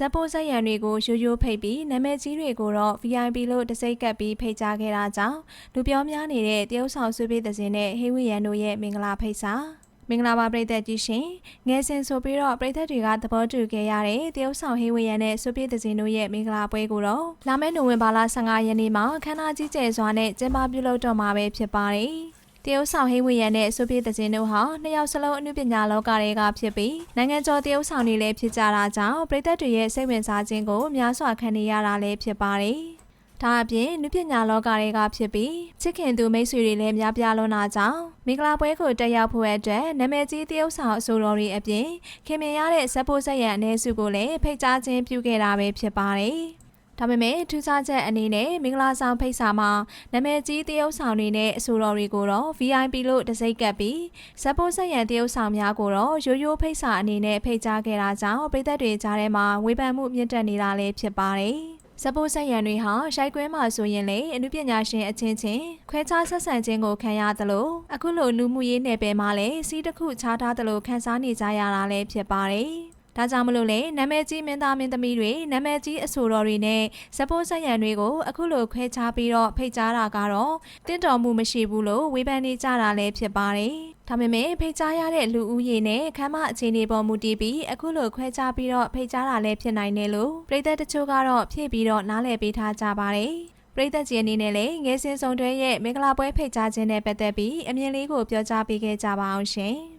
ဇက်ပိုးဇက်ရံတွေကိုရိုးရိုးဖိတ်ပြီးနာမည်ကြီးတွေကိုတော့ VIP လို့တစိမ့်ကပ်ပြီးဖိတ်ကြားခဲ့တာကြောင့်လူပြောများနေတဲ့တရုတ်ဆောင်ဆွေးပေးတဲ့စင်နဲ့ဟေးဝီရန်တို့ရဲ့မင်္ဂလာဖိတ်စာမင်္ဂလာပါပြည်သက်ကြီးရှင်ငယ်စဉ်ဆိုပြီးတော့ပြည်သက်တွေကသဘောတူခဲ့ရတဲ့တရုတ်ဆောင်ဟေးဝီရန်နဲ့ဆွေးပေးတဲ့စင်တို့ရဲ့မင်္ဂလာပွဲကိုတော့လာမယ့်နိုဝင်ဘာလ15ရက်နေ့မှာခမ်းနားကြီးကျယ်စွာနဲ့ကျင်းပပြုလုပ်တော့မှာပဲဖြစ်ပါတယ် တရုတ်ဆောင်ဟိဝေရန်နဲ့ဆိုဗီယက်တစင်တို့ဟာနှစ်ယောက်စလုံးအနုပညာလောကတွေကဖြစ်ပြီးနိုင်ငံကျော်တရုတ်ဆောင်တွေလည်းဖြစ်ကြတာကြောင့်ပြည်သက်တွေရဲ့စိတ်ဝင်စားခြင်းကိုများစွာခံနေရတာလည်းဖြစ်ပါတယ်။ဒါအပြင်နုပညာလောကတွေကဖြစ်ပြီးချစ်ခင်သူမိတ်ဆွေတွေလည်းများပြားလွန်းတာကြောင့်မင်္ဂလာပွဲကိုတက်ရောက်ဖို့အတွက်နာမည်ကြီးတရုတ်ဆောင်အဆိုတော်တွေအပြင်ခင်မင်ရတဲ့ဇက်ပိုးဆက်ရန်အနေစုကိုလည်းဖိတ်ကြားခြင်းပြုခဲ့တာပဲဖြစ်ပါတယ်။ ဒါပေမဲ့ထူးခြားချက်အနေနဲ့မင်္ဂလာဆောင်ဖိတ်စာမှာနာမည်ကြီးတရုတ်ဆောင်တွေနဲ့အဆိုတော်တွေကိုတော့ VIP လို့တစိမ့်ကပ်ပြီးဇက်ပိုးဆက်ရန်တရုတ်ဆောင်များကိုတော့ရိုးရိုးဖိတ်စာအနေနဲ့ဖိတ်ကြားခဲ့တာကြောင့်ပြည်သက်တွေကြားထဲမှာဝေဖန်မှုမြင့်တက်နေတာလည်းဖြစ်ပါတယ်။ဇက်ပိုးဆက်ရန်တွေဟာရှိုက်ကွင်းမှာဆိုရင်လေအမှုပညာရှင်အချင်းချင်းခွဲခြားဆက်ဆံခြင်းကိုခံရသလိုအခုလိုလူမှုရေးနယ်ပယ်မှာလည်းစီးတစ်ခုခြားထားသလိုခန်းစားနေကြရတာလည်းဖြစ်ပါတယ်။ ဒါကြောင့်မလို့လေနာမည်ကြီးမင်းသားမင်းသမီးတွေနာမည်ကြီးအဆိုတော်တွေနဲ့ဇပိုးဆက်ရံတွေကိုအခုလိုခွဲခြားပြီးတော့ဖိတ်ကြားတာကတော့တင့်တော်မှုမရှိဘူးလို့ဝေဖန်နေကြတာလည်းဖြစ်ပါတယ်။ဒါပေမဲ့ဖိတ်ကြားရတဲ့လူဦးရေနဲ့ခမ်းမအခြေအနေပေါ်မူတည်ပြီးအခုလိုခွဲခြားပြီးတော့ဖိတ်ကြားတာလည်းဖြစ်နိုင်တယ်လို့ပြည်သက်တချို့ကတော့ဖြည့်ပြီးတော့နားလည်ပေးထားကြပါတယ်။ပြည်သက်ကြီးအနေနဲ့လည်းငယ်စဉ်စုံတွဲရဲ့မင်္ဂလာပွဲဖိတ်ကြားခြင်းနဲ့ပတ်သက်ပြီးအမြင်လေးကိုပြောကြားပေးခဲ့ကြပါအောင်ရှင်။